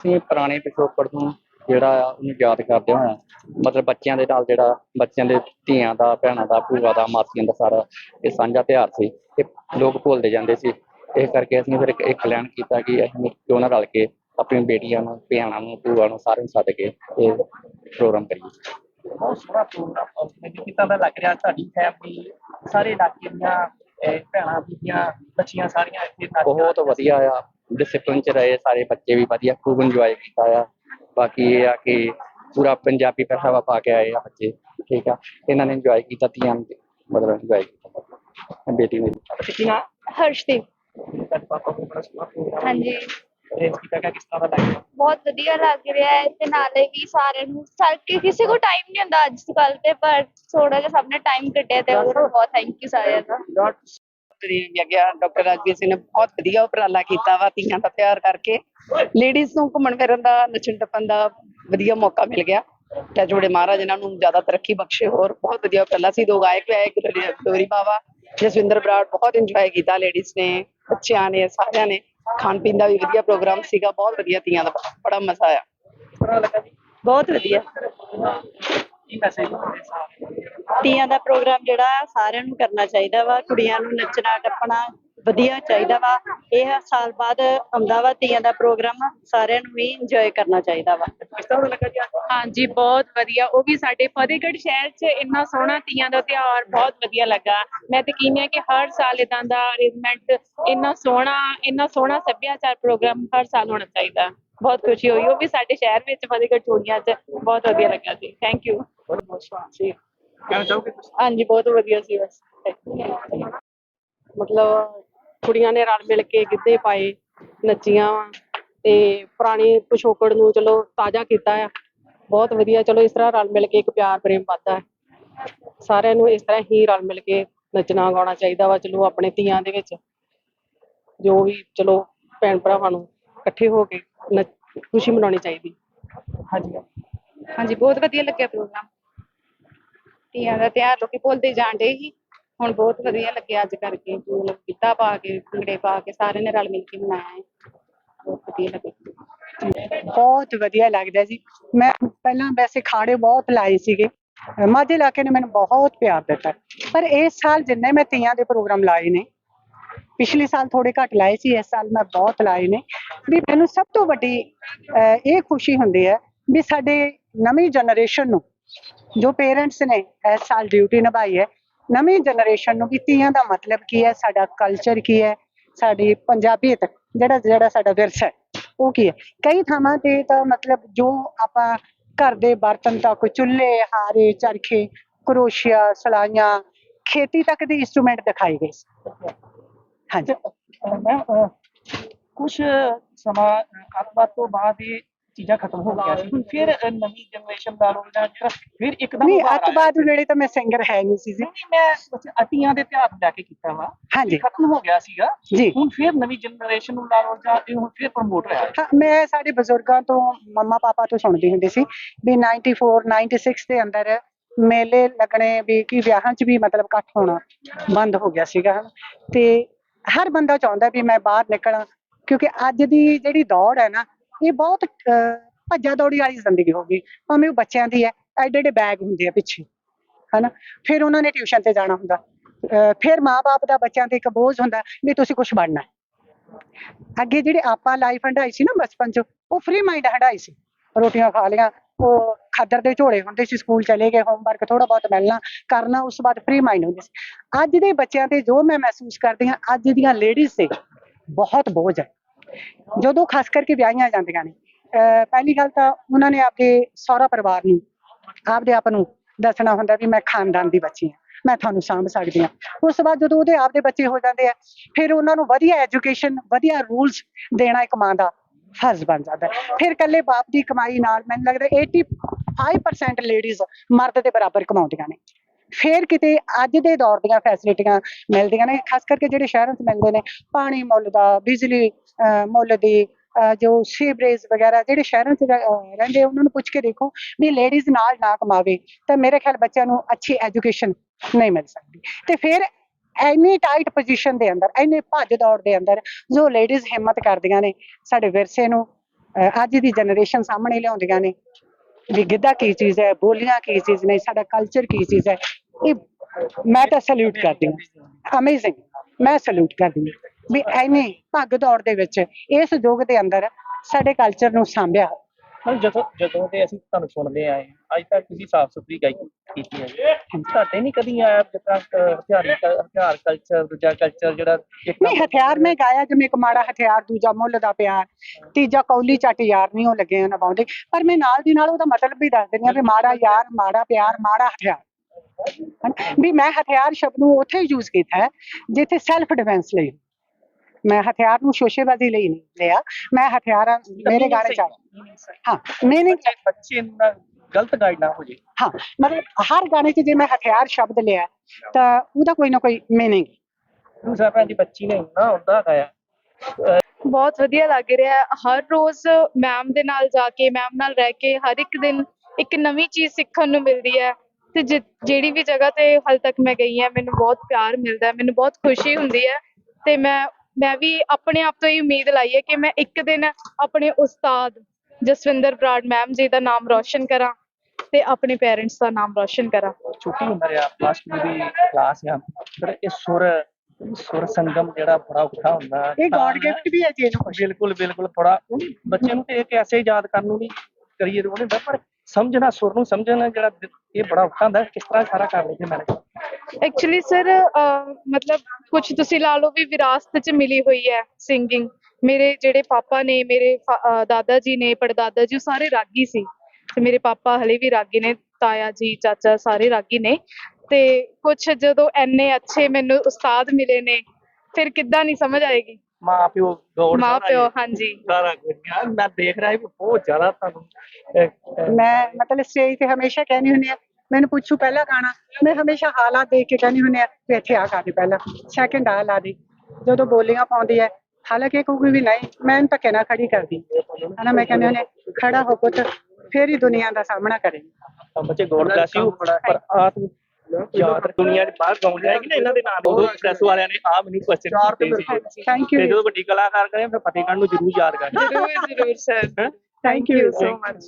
ਅਸੀਂ ਪੁਰਾਣੇ ਪਿਛੋਕੜ ਨੂੰ ਜਿਹੜਾ ਆ ਉਹਨੂੰ ਯਾਦ ਕਰਦੇ ਹੋਇਆ ਮਤਲਬ ਬੱਚਿਆਂ ਦੇ ਨਾਲ ਜਿਹੜਾ ਬੱਚਿਆਂ ਦੇ ਧੀਆਂ ਦਾ ਭੈਣਾਂ ਦਾ ਭੂਆ ਦਾ ਮਾਸੀਆਂ ਦਾ ਸਾਰਾ ਇਹ ਸਾਂਝਾ ਤਿਉਹਾਰ ਸੀ। ਇਹ ਲੋਕ ਭੁੱਲਦੇ ਜਾਂਦੇ ਸੀ। ਇਸ ਕਰਕੇ ਅਸੀਂ ਫਿਰ ਇੱਕ ਇੱਕ ਪਲਾਨ ਕੀਤਾ ਕਿ ਅਸੀਂ ਕਿਉਂ ਨਾ ਰਲ ਕੇ ਆਪਣੀ ਬੇਟੀਆਂ ਨੂੰ ਭੈਣਾਂ ਨੂੰ ਭੂਆ ਨੂੰ ਸਾਰਿਆਂ ਨੂੰ ਸੱਦ ਕੇ ਇਹ ਪ੍ਰੋਗਰਾਮ ਕਰੀਏ। ਬਹੁਤ ਸੋਹਣਾ ਪ੍ਰੋਗਰਾਮ ਮੈਨੂੰ ਕਿਤਾ ਦਾ ਲੱਗ ਰਿਹਾ ਤੁਹਾਡੀ ਫੈਮਿਲੀ ਸਾਰੇ ਇਲਾਕੇ ਦੀਆਂ ਅਹ, ਭੈਣਾਂ ਬੀਬੀਆਂ ਬੱਚੀਆਂ ਸਾਰੀਆਂ ਇੱਥੇ ਨੱਚ ਬਹੁਤ ਵਧੀਆ ਆ। ਡਿਸਪਲਿਨ ਚ ਰਹੇ ਸਾਰੇ ਬੱਚੇ ਵੀ ਵਧੀਆ ਖੂਬ ਇੰਜੋਏ ਕੀਤਾ ਆ। ਬਾਕੀ ਇਹ ਆ ਕਿ ਪੂਰਾ ਪੰਜਾਬੀ ਪਹਿਰਾਵਾ ਪਾ ਕੇ ਆਏ ਆ ਬੱਚੇ ਠੀਕ ਆ। ਇਹਨਾਂ ਨੇ ਇੰਜੋਏ ਕੀਤਾ ਧੀਆਂ ਨੇ ਮਤਲਬ ਇੰਜੋਏ ਕੀਤਾ। ਬੇਟੀ ਨੇ ਵੀ। ਕੀ ਨਾ ਹਰਸ਼ਦੀਪ। ਤੁਹਾਡੇ ਪਾਪਾ ਕੋਲ ਬੜਾ ਸੋਹਣਾ ਪ੍ਰੋਗਰਾਮ ਹਾਂਜੀ। ਅਰੇਂਜ ਕੀਤਾ ਗਿਆ ਕਿਸ ਤਰ੍ਹਾਂ ਦਾ ਲੱਗ ਰਿਹਾ? ਬਹੁਤ ਵਧੀਆ ਲੱਗ ਰਿਹਾ ਹੈ ਤੇ ਨਾਲੇ ਵੀ ਸਾਰਿਆਂ ਨੂੰ ਸਰ ਕਿ ਕਿਸੇ ਕੋ ਟਾਈਮ ਨਹੀਂ ਹੁੰਦਾ ਅੱਜ ਕੱਲ ਤੇ ਪਰ ਥੋੜਾ ਜਿਹਾ ਸਭ ਨੇ ਟਾਈਮ ਕੱਢਿਆ ਤੇ ਉਹਨੂੰ ਬਹੁਤ ਥੈਂਕ ਯੂ ਸਾਰਿਆਂ ਦਾ। ਤਰੀ ਜਗਿਆ ਡਾਕਟਰ ਰਾਜਵੀਰ ਸਿੰਘ ਨੇ ਬਹੁਤ ਵਧੀਆ ਉਪਰਾਲਾ ਕੀਤਾ ਵਾ ਧੀਆਂ ਦਾ ਪਿਆਰ ਕਰਕੇ। ਲੇਡੀਜ਼ ਨੂੰ ਘੁੰਮਣ ਫਿਰਨ ਦਾ, ਨੱਚਣ ਟੱਪਣ ਦਾ ਵਧੀਆ ਮੌਕਾ ਮਿਲ ਗਿਆ। ਤੇ ਜੋੜੇ ਮਹਾਰਾਜ, ਇਹਨਾਂ ਨੂੰ ਜ਼ਿਆਦਾ ਤਰੱਕੀ ਬਖਸ਼ੇ ਹੋਰ, ਬਹੁਤ ਵਧੀਆ ਉਪਰਾਲਾ ਸੀ। ਦੋ ਗਾਇਕ ਵੀ ਆਏ ਗੁਰਲੀ- ਗੌਰੀ ਬਾਵਾ ਜਸਵਿੰਦਰ ਬਰਾੜ ਬਹੁਤ ਇੰਜੋਏ ਕੀਤਾ ਲੇਡੀਜ਼ ਨੇ, ਬੱਚਿਆਂ ਨੇ, ਸਾਰਿਆਂ ਨੇ। ਖਾਣ ਪੀਣ ਦਾ ਵੀ ਵਧੀਆ ਪ੍ਰੋਗਰਾਮ ਸੀਗਾ, ਬਹੁਤ ਵਧੀਆ ਤੀਆਂ ਦਾ, ਬੜਾ ਮਜ਼ਾ ਆਇਆ। ਬਹੁਤ ਵਧੀਆ। ਕੀ ਮੈਸੇਜ ਤੀਆਂ ਦਾ ਪ੍ਰੋਗਰਾਮ ਜਿਹੜਾ ਸਾਰਿਆਂ ਨੂੰ ਕਰਨਾ ਚਾਹੀਦਾ ਵਾ ਕੁੜੀਆਂ ਨੂੰ ਨੱਚਣਾ ਟੱਪਣਾ ਵਧੀਆ ਚਾਹੀਦਾ ਵਾ। ਇਹ ਸਾਲ ਬਾਅਦ ਆਉਂਦਾ ਵਾ ਤੀਆਂ ਦਾ ਪ੍ਰੋਗਰਾਮ ਸਾਰਿਆਂ ਨੂੰ ਵੀ ਇੰਜੋਏ ਕਰਨਾ ਚਾਹੀਦਾ ਵਾ। ਕਿਸ ਤਰ੍ਹਾਂ ਦਾ ਲੱਗਾ ਜੀ? ਅੱਜ? ਹਾਂਜੀ ਬਹੁਤ ਵਧੀਆ। ਉਹ ਵੀ ਸਾਡੇ ਫਤਿਹਗੜ੍ਹ ਸ਼ਹਿਰ 'ਚ ਇੰਨਾ ਸੋਹਣਾ ਤੀਆਂ ਦਾ ਤਿਉਹਾਰ ਬਹੁਤ ਵਧੀਆ ਲੱਗਾ। ਮੈਂ ਯਕੀਨ ਹੈ ਕਿ ਹਰ ਸਾਲ ਇਦਾਂ ਦਾ ਅਰੇਂਜਮੈਂਟ ਇੰਨਾ ਸੋਹਣਾ ਇੰਨਾ ਸੋਹਣਾ ਸੱਭਿਆਚਾਰ ਪ੍ਰੋਗਰਾਮ ਹਰ ਸਾਲ ਹੋਣਾ ਚਾਹੀਦਾ। ਬਹੁਤ ਖੁਸ਼ੀ ਹੋਈ। ਉਹ ਵੀ ਸਾਡੇ ਸ਼ਹਿਰ ਵਿੱਚ ਫਤਿਹਗੜ੍ਹ ਚੂੜੀਆਂ 'ਚ ਬਹੁਤ ਵਧੀਆ ਲੱਗਾ ਜੀ ਥੈਂਕ ਯੂ ਬਹੁਤ ਬਹੁਤ ਸੋਹਣਾ ਸੀ ਕਹਿਣਾ ਚਾਹੋਗੇ ਤੁਸੀਂ? ਹਾਂਜੀ ਬਹੁਤ ਵਧੀਆ ਸੀ ਬਸ। ਮਤਲਬ ਕੁੜੀਆਂ ਨੇ ਰਲ ਮਿਲ ਕੇ ਗਿੱਧੇ ਪਾਏ ਨੱਚੀਆਂ ਵਾਂ ਤੇ ਪੁਰਾਣੇ ਪਿਛੋਕੜ ਨੂੰ ਚਲੋ ਤਾਜ਼ਾ ਕੀਤਾ ਆ। ਬਹੁਤ ਵਧੀਆ ਚਲੋ ਇਸ ਤਰ੍ਹਾਂ ਰਲ ਮਿਲ ਕੇ ਇੱਕ ਪਿਆਰ ਪ੍ਰੇਮ ਵੱਧਦਾ ਹੈ। ਸਾਰਿਆਂ ਨੂੰ ਇਸ ਤਰ੍ਹਾਂ ਹੀ ਰਲ ਮਿਲ ਕੇ ਨੱਚਣਾ ਗਾਉਣਾ ਚਾਹੀਦਾ ਵਾ ਚਲੋ ਆਪਣੇ ਧੀਆਂ ਦੇ ਵਿੱਚ। ਜੋ ਵੀ ਚਲੋ ਭੈਣ ਭਰਾਵਾਂ ਨੂੰ ਇਕੱਠੇ ਹੋ ਕੇ ਖੁਸ਼ੀ ਮਨਾਉਣੀ ਚਾਹੀਦੀ। ਹਾਂਜੀ। ਹਾਂਜੀ ਬਹੁਤ ਵਧੀਆ ਲੱਗਿਆ ਪ੍ਰੋਗਰਾਮ। ਧੀਆਂ ਦਾ ਤਿਉਹਾਰ ਲੋਕੀ ਭੁੱਲਦੇ ਜਾਂਦੇ ਸੀ। ਹੁਣ ਬਹੁਤ ਵਧੀਆ ਲੱਗਿਆ ਅੱਜ ਕਰਕੇ। ਮਤਲਬ ਗਿੱਧਾ ਪਾ ਕੇ ਭੰਗੜੇ ਪਾ ਕੇ ਸਾਰਿਆਂ ਨੇ ਰਲ ਮਿਲ ਕੇ ਮਨਾਇਆ ਹੈ। ਬਹੁਤ ਵਧੀਆ ਲੱਗਿਆ। ਬਹੁਤ ਵਧੀਆ ਲੱਗਦਾ ਜੀ। ਮੈਂ ਪਹਿਲਾਂ ਵੈਸੇ ਖਾੜੇ ਬਹੁਤ ਲਾਏ ਸੀਗੇ। ਮਾਝੇ ਇਲਾਕੇ ਨੇ ਮੈਨੂੰ ਬਹੁਤ ਪਿਆਰ ਦਿੱਤਾ। ਪਰ ਇਸ ਸਾਲ ਜਿੰਨੇ ਮੈਂ ਤੀਆਂ ਦੇ ਪ੍ਰੋਗਰਾਮ ਲਾਏ ਨੇ ਪਿਛਲੇ ਸਾਲ ਥੋੜੇ ਘੱਟ ਲਾਏ ਸੀ, ਇਸ ਸਾਲ ਮੈਂ ਬਹੁਤ ਲਾਏ ਨੇ। ਵੀ ਮੈਨੂੰ ਸਭ ਤੋਂ ਵੱਡੀ ਇਹ ਖੁਸ਼ੀ ਹੁੰਦੀ ਹੈ ਵੀ ਸਾਡੇ ਨਵੀਂ ਜਨਰੇਸ਼ਨ ਨੂੰ, ਜੋ ਪੇਰੈਂਟਸ ਨੇ ਇਸ ਸਾਲ ਡਿਊਟੀ ਨਿਭਾਈ ਹੈ, ਨਵੀਂ ਜਨਰੇਸ਼ਨ ਨੂੰ ਵੀ ਤੀਆਂ ਦਾ ਮਤਲਬ ਕੀ ਹੈ, ਸਾਡਾ ਕਲਚਰ ਕੀ ਹੈ, ਸਾਡੀ ਪੰਜਾਬੀਅਤ, ਜਿਹੜਾ ਜਿਹੜਾ ਸਾਡਾ ਵਿਰਸਾ ਹੈ, ਉਹ ਕੀ ਹੈ। ਕਈ ਥਾਵਾਂ ਤੇ ਤਾਂ ਮਤਲਬ ਜੋ ਆਪਾਂ ਘਰ ਦੇ ਬਰਤਨ ਤੱਕ, ਚੁੱਲ੍ਹੇ, ਹਾਰੇ, ਚਰਖੇ, ਕਰੋਸ਼ੀਆ, ਸਲਾਈਆਂ, ਖੇਤੀ ਤੱਕ ਦੇ ਇੰਸਟਰੂਮੈਂਟ ਦਿਖਾਏ ਗਏ ਸੀ। ਹਾਂਜੀ। ਮੈਂ ਕੁਝ ਸਮਾਂ ਅੱਤਵਾਦ ਤੋਂ ਬਾਅਦ ਇਹ ਚੀਜ਼ਾਂ ਖਤਮ ਹੋ ਗਈਆਂ ਸੀ। ਹੁਣ ਫਿਰ ਅਹ, ਨਵੀਂ ਜਨਰੇਸ਼ਨ ਦਾ ਲੋਕ ਜਿਹੜਾ ਜਿਹੜਾ ਫਿਰ ਇੱਕਦਮ ਨਹੀਂ ਉਭਾਰ ਆਇਆ। ਅੱਤਵਾਦ ਵੇਲੇ ਤਾਂ ਮੈਂ ਸਿੰਗਰ ਹੈ ਨਹੀਂ ਸੀ ਜੀ। ਨਹੀਂ, ਮੈਂ ਕੁਛ ਅਤੀਆਂ ਦੇ ਤਿਉਹਾਰ ਨੂੰ ਲੈ ਕੇ ਕੀਤਾ ਵਾ। ਹਾਂਜੀ। ਖਤਮ ਹੋ ਗਿਆ ਸੀਗਾ। ਜੀ। ਹੁਣ ਫਿਰ ਨਵੀਂ ਜਨਰੇਸ਼ਨ ਨੂੰ ਲਾ ਲਓ ਜਾਂ ਇਹ ਹੁਣ ਫਿਰ ਪ੍ਰਮੋਟ ਹੋਇਆ ਮੈਂ ਸਾਡੇ ਬਜ਼ੁਰਗਾਂ ਤੋਂ ਮੰਮਾ ਪਾਪਾ ਤੋਂ ਸੁਣਦੀ ਹੁੰਦੀ ਸੀ ਵੀ 94 96 ਦੇ ਅੰਦਰ ਮੇਲੇ ਲੱਗਣੇ ਵੀ ਕਿ ਵਿਆਹਾਂ 'ਚ ਵੀ ਮਤਲਬ ਇਕੱਠ ਹੋਣਾ ਬੰਦ ਹੋ ਗਿਆ ਸੀਗਾ। ਤੇ ਹਰ ਬੰਦਾ ਚਾਹੁੰਦਾ ਵੀ ਮੈਂ ਬਾਹਰ ਨਿਕਲਾਂ ਕਿਉਂਕਿ ਅੱਜ ਦੀ ਜਿਹੜੀ ਦੌੜ ਹੈ ਨਾ ਇਹ ਬਹੁਤ ਭੱਜਾ ਦੌੜੀ ਵਾਲੀ ਜ਼ਿੰਦਗੀ ਹੋ ਗਈ। ਭਾਵੇਂ ਉਹ ਬੱਚਿਆਂ ਦੀ ਹੈ ਐਡੇ ਐਡੇ ਬੈਗ ਹੁੰਦੇ ਆ ਪਿੱਛੇ ਹਨਾ? ਫਿਰ ਉਹਨਾਂ ਨੇ ਟਿਊਸ਼ਨ ਤੇ ਜਾਣਾ ਹੁੰਦਾ। ਅਹ, ਫਿਰ ਮਾਪੇ ਦਾ ਬੱਚਿਆਂ ਤੇ ਇੱਕ ਬੋਝ ਹੁੰਦਾ ਵੀ ਤੁਸੀਂ ਕੁਝ ਬਣਨਾ ਅੱਗੇ ਜਿਹੜੇ ਆਪਾਂ ਲਾਈਫ ਹੰਡਾਈ ਸੀ ਨਾ ਬਚਪਨ ਚ ਉਹ ਫ੍ਰੀ ਮਾਈਂਡ ਹੰਡਾਈ ਸੀ। ਰੋਟੀਆਂ ਖਾ ਲੀਆਂ ਉਹ ਖਾਦਰ ਦੇ ਝੋਲੇ ਹੁੰਦੇ ਸੀ, ਸਕੂਲ ਚਲੇ ਗਏ ਹੋਮਵਰਕ ਥੋੜਾ ਬਹੁਤ ਮਿਲਣਾ ਕਰਨਾ, ਉਸ ਤੋਂ ਬਾਅਦ ਫ੍ਰੀ ਮਾਈਂਡ ਹੁੰਦੇ ਸੀ। ਅੱਜ ਦੇ ਬੱਚਿਆਂ ਤੇ ਜੋ ਮੈਂ ਮਹਿਸੂਸ ਕਰਦੀ ਹਾਂ, ਅੱਜ ਦੀਆਂ ਲੇਡੀਜ਼ ਤੇ ਬਹੁਤ ਬੋਝ ਹੈ। ਜਦੋਂ ਖਾਸ ਕਰਕੇ ਵਿਆਹੀਆਂ ਜਾਂਦੀਆਂ ਨੇ ਪਹਿਲੀ ਗੱਲ ਤਾਂ ਉਹਨਾਂ ਨੇ ਆਪਦੇ ਸਹੁਰਾ ਪਰਿਵਾਰ ਨੂੰ, ਆਪਦੇ ਆਪ ਨੂੰ ਦੱਸਣਾ ਹੁੰਦਾ ਵੀ ਮੈਂ ਖਾਨਦਾਨ ਦੀ ਬੱਚੀ ਹਾਂ, ਮੈਂ ਤੁਹਾਨੂੰ ਸਾਂਭ ਸਕਦੀ ਹਾਂ। ਉਸ ਤੋਂ ਬਾਅਦ ਜਦੋਂ ਉਹਦੇ ਆਪਦੇ ਬੱਚੇ ਹੋ ਜਾਂਦੇ ਆ, ਫਿਰ ਉਹਨਾਂ ਨੂੰ ਵਧੀਆ ਐਜੂਕੇਸ਼ਨ ਵਧੀਆ ਰੂਲਸ ਦੇਣਾ ਇੱਕ ਮਾਂ ਦਾ ਫਰਜ਼ ਬਣ ਜਾਂਦਾ ਫਿਰ ਇਕੱਲੇ ਬਾਪ ਦੀ ਕਮਾਈ ਨਾਲ ਮੈਨੂੰ ਲੱਗਦਾ 85% ਲੇਡੀਜ਼ ਮਰਦ ਦੇ ਬਰਾਬਰ ਕਮਾਉਂਦੀਆਂ ਨੇ। ਫਿਰ ਕਿਤੇ ਅੱਜ ਦੇ ਦੌਰ ਦੀਆਂ ਫੈਸਿਲਿਟੀਆਂ ਮਿਲਦੀਆਂ ਨੇ, ਖਾਸ ਕਰਕੇ ਜਿਹੜੇ ਸ਼ਹਿਰਾਂ 'ਚ ਮਿਲਦੇ ਨੇ, ਪਾਣੀ ਮੁੱਲ ਦਾ, ਬਿਜਲੀ ਮੁੱਲ ਦੀ ਜੋ ਸੀਵਰੇਜ ਵਗੈਰਾ ਜਿਹੜੇ ਸ਼ਹਿਰਾਂ 'ਚ ਰਹਿੰਦੇ ਉਹਨਾਂ ਨੂੰ ਪੁੱਛ ਕੇ ਦੇਖੋ ਵੀ ਲੇਡੀਜ਼ ਨਾਲ ਨਾ ਕਮਾਵੇ ਤਾਂ ਮੇਰੇ ਖਿਆਲ ਬੱਚਿਆਂ ਨੂੰ ਅੱਛੀ ਐਜੂਕੇਸ਼ਨ ਨਹੀਂ ਮਿਲ ਸਕਦੀ। ਤੇ ਫਿਰ ਐਨੀ ਟਾਈਟ ਪੋਜੀਸ਼ਨ ਦੇ ਅੰਦਰ ਐਨੇ ਭੱਜ ਦੌੜ ਦੇ ਅੰਦਰ ਜੋ ਲੇਡੀਜ਼ ਹਿੰਮਤ ਕਰਦੀਆਂ ਨੇ, ਸਾਡੇ ਵਿਰਸੇ ਨੂੰ ਅੱਜ ਦੀ ਜਨਰੇਸ਼ਨ ਸਾਹਮਣੇ ਲਿਆਉਂਦੀਆਂ ਨੇ। ਵੀ ਗਿੱਧਾ ਕੀ ਚੀਜ਼ ਹੈ, ਬੋਲੀਆਂ ਕੀ ਚੀਜ਼ ਨੇ, ਸਾਡਾ ਕਲਚਰ ਕੀ ਚੀਜ਼ ਹੈ, ਇਹ ਮੈਂ ਤਾਂ ਸਲੂਟ ਕਰਦੀ ਹਾਂ। ਅਮੇਜ਼ਿੰਗ ਮੈਂ ਸਲੂਟ ਕਰਦੀ ਹਾਂ ਵੀ ਐਨੇ ਭੱਗ ਦੌੜ ਦੇ ਵਿੱਚ ਇਸ ਯੁੱਗ ਦੇ ਅੰਦਰ ਸਾਡੇ ਕਲਚਰ ਨੂੰ ਸਾਂਭਿਆ। ਮਤਲਬ ਜਦੋਂ ਜਦੋਂ ਤੇ ਅਸੀਂ ਤੁਹਾਨੂੰ ਸੁਣਦੇ ਆਏ ਹਾਂ, ਅੱਜ ਤੱਕ ਤੁਸੀਂ ਸਾਫ਼ ਸੁਥਰੀ ਗਾਇਕੀ ਕੀਤੀ ਹੈ। ਤੁਹਾਡੇ ਨਹੀਂ ਕਦੀ ਆਇਆ ਤਰ੍ਹਾਂ ਅਹ, ਹਥਿਆਰੀ ਕ- ਹਥਿਆਰ ਕਲਚਰ ਦੂਜਾ ਕਲਚਰ ਜਿਹੜਾ ਇੱਕ ਨਹੀਂ ਹਥਿਆਰ ਮੈਂ ਗਾਇਆ ਜਿਵੇਂ ਇੱਕ ਮਾੜਾ ਹਥਿਆਰ ਦੂਜਾ ਮੁੱਲ ਦਾ ਪਿਆਰ ਤੀਜਾ ਕੌਲੀ ਚੱਟ ਯਾਰ ਨਹੀਂ ਉਹ ਲੱਗੇ ਨਿਭਾਉਂਦੇ ਪਰ ਮੈਂ ਨਾਲ ਦੀ ਨਾਲ ਉਹਦਾ ਮਤਲਬ ਵੀ ਦੱਸ ਦਿੰਦੀ ਹਾਂ ਵੀ ਮਾੜਾ ਯਾਰ ਮਾੜਾ ਪਿਆਰ ਮਾੜਾ ਹਥਿਆਰ। ਹਨ। ਵੀ ਮੈਂ ਹਥਿਆਰ ਸ਼ਬਦ ਨੂੰ ਉੱਥੇ ਯੂਜ਼ ਕੀਤਾ ਹੈ ਜਿੱਥੇ ਸੈਲਫ ਡਿਫੈਂਸ ਲਈ। ਮੈਂ ਹਥਿਆਰ ਨੂੰ ਸ਼ੋਸ਼ੇਬਾਜ਼ੀ ਲਈ ਨਹੀਂ ਲਿਆ ਮੈਂ ਹਥਿਆਰਾਂ ਮੇਰੇ ਗਾਣੇ ਚ। ਹਾਂ ਮੀਨਿੰਗ ਬੱਚੇ ਬੱਚੇ ਨਾਲ ਗਲਤ ਗਾਈਡ ਨਾ ਹੋ ਜੇ। ਹਾਂ ਮਤਲਬ ਹਰ ਗਾਣੇ 'ਚ ਜੇ ਮੈਂ ਹਥਿਆਰ ਸ਼ਬਦ ਲਿਆ ਤਾਂ ਉਹਦਾ ਕੋਈ ਨਾ ਕੋਈ ਮੀਨਿੰਗ ਦੂਸਰਾ ਭੈਣ ਦੀ ਬੱਚੀ ਨੇ ਨਾ ਹੁੰਦਾ ਗਾਇਆ ਬਹੁਤ ਵਧੀਆ ਲੱਗ ਰਿਹਾ। ਹੈ ਹਰ ਰੋਜ਼ ਮੈਮ ਦੇ ਨਾਲ ਜਾ ਕੇ ਮੈਮ ਨਾਲ ਰਹਿ ਕੇ ਹਰ ਇੱਕ ਦਿਨ ਇੱਕ ਨਵੀਂ ਚੀਜ਼ ਸਿੱਖਣ ਨੂੰ ਮਿਲਦੀ ਹੈ। ਤੇ ਜਿਹੜੀ ਵੀ ਜਗ੍ਹਾ ਤੇ ਹਾਲ ਤੱਕ ਮੈਂ ਗਈ ਹਾਂ ਮੈਨੂੰ ਬਹੁਤ ਪਿਆਰ ਮਿਲਦਾ ਹੈ ਮੈਨੂੰ ਬਹੁਤ ਖੁਸ਼ੀ ਹੁੰਦੀ ਹੈ। ਤੇ ਮੈਂ ਮੈਂ ਵੀ ਆਪਣੇ ਆਪ ਤੋਂ ਇਹ ਉਮੀਦ ਲਾਈ ਹੈ ਕਿ ਮੈਂ ਇੱਕ ਦਿਨ ਆਪਣੇ ਉਸਤਾਦ ਜਸਵਿੰਦਰ ਬਰਾੜ ਮੈਮ ਜੀ ਦਾ ਨਾਮ ਰੌਸ਼ਨ ਕਰਾਂ ਤੇ ਆਪਣੇ ਪੇਰੈਂਟਸ ਦਾ ਨਾਮ ਰੌਸ਼ਨ ਕਰਾਂ। ਛੋਟੀ ਉਮਰ ਆ ਪਲੱਸ 2 ਦੀ ਕਲਾਸ ਆ। ਪਰ ਇਹ ਸੁਰ ਸੁਰ ਸੰਗਮ ਜਿਹੜਾ ਬੜਾ ਔਖਾ ਹੁੰਦਾ ਇਹ ਗੋਡ ਗਿਫਟ ਵੀ ਹੈ ਜੀ ਇਹਨੂੰ। ਬਿਲਕੁਲ ਬਿਲਕੁਲ ਥੋੜਾ ਬੱਚੇ ਨੂੰ ਤੇ ਇਹ ਐਸੇ ਯਾਦ ਕਰਨ ਨੂੰ ਨਹੀਂ ਕਰੀਏ ਉਹਨੇ ਪਰ ਸਮਝਣਾ ਸੁਰ ਨੂੰ ਸਮਝਣਾ ਜਿਹੜਾ ਇਹ ਬੜਾ ਔਖਾ ਹੁੰਦਾ ਕਿਸ ਤਰ੍ਹਾਂ ਸਾਰਾ ਕਰ ਲਈਏ ਮੈਨੇਜ। ਐਕਚੁਅਲੀ ਸਰ ਮਤਲਬ ਕੁਝ ਤੁਸੀਂ ਲਾ ਲਓ ਵੀ ਵਿਰਾਸਤ ਚ ਮਿਲੀ ਹੋਈ ਹੈ ਸਿੰਗਿੰਗ ਮੇਰੇ ਜਿਹੜੇ ਪਾਪਾ ਨੇ ਮੇਰੇ ਦਾਦਾ ਜੀ ਨੇ ਪੜਦਾਦਾ ਜੀ ਉਹ ਸਾਰੇ ਰਾਗੀ ਸੀ। ਤੇ ਮੇਰੇ ਪਾਪਾ ਹਲੇ ਵੀ ਰਾਗੀ ਨੇ ਤਾਇਆ ਜੀ ਚਾਚਾ ਸਾਰੇ ਰਾਗੀ ਨੇ। ਤੇ ਕੁਝ ਜਦੋਂ ਐਨੇ ਅੱਛੇ ਮੈਨੂੰ ਉਸਤਾਦ ਮਿਲੇ ਨੇ ਫਿਰ ਕਿੱਦਾਂ ਨਹੀਂ ਸਮਝ ਆਏਗੀ? ਮਾਂ ਪਿਓ ਗੌੜ ਮਾਂ ਪਿਓ ਹਾਂਜੀ। ਸਾਰਾ ਕੁਝ ਯਾਰ ਮੈਂ ਦੇਖ ਰਿਹਾ ਵੀ ਬਹੁਤ ਜ਼ਿਆਦਾ ਤੁਹਾਨੂੰ ਮੈਂ ਮਤਲਬ ਸਟੇਜ ਤੇ ਹਮੇਸ਼ਾ ਕਹਿੰਦੀ ਹੁੰਦੀ ਆ ਮੈਨੂੰ ਪੁੱਛੂ ਪਹਿਲਾ ਗਾਣਾ। ਮੈਂ ਹਮੇਸ਼ਾ ਹਾਲਾਤ ਦੇਖ ਕੇ ਕਹਿੰਦੀ ਹੁੰਦੀ ਆ ਵੀ ਇੱਥੇ ਆ ਗਾ ਦੇ ਪਹਿਲਾਂ ਸੈਕਿੰਡ ਆ ਲਾ ਦੇ। ਜਦੋਂ ਬੋਲੀਆਂ ਪਾਉਂਦੀ ਹੈ ਹਾਲਾਂਕਿ ਕੋਈ ਵੀ ਨਹੀਂ ਮੈਂ ਧੱਕੇ ਨਾਲ ਖੜੀ ਕਰਦੀ। ਹਨਾ ਮੈਂ ਕਹਿੰਦੀ ਹੁੰਦੀ ਖੜਾ ਹੋ ਪੁੱਤ ਫੇਰ ਹੀ ਦੁਨੀਆ ਦਾ ਸਾਹਮਣਾ ਕਰੇ। ਤਾਂ ਬੱਚੇ ਗੋਡ ਬਲੈਸ ਯੂ ਪਰ ਆਤਮ ਯਾਦ ਦੁਨੀਆ ਦੇ ਬਾਹਰ ਗਾਉਣ ਜਾਏਗੀ ਨਾ ਇਹਨਾਂ ਦੇ ਨਾਲ ਉਦੋਂ ਪ੍ਰੈਸ ਵਾਲਿਆਂ ਨੇ ਆ ਮੈਨੂੰ ਕੁਐਸਚਨ ਕੀਤੇ ਸੀ। ਥੈਂਕ ਤੇ ਯੂ ਜਦੋਂ ਵੱਡੀ ਕਲਾਕਾਰ ਕਰੇ ਫਿਰ ਫਤਿਹਗੜ੍ਹ ਨੂੰ ਜ਼ਰੂਰ ਯਾਦ ਕਰਨਾ। ਜ਼ਰੂਰ ਜ਼ਰੂਰ sir thank you so much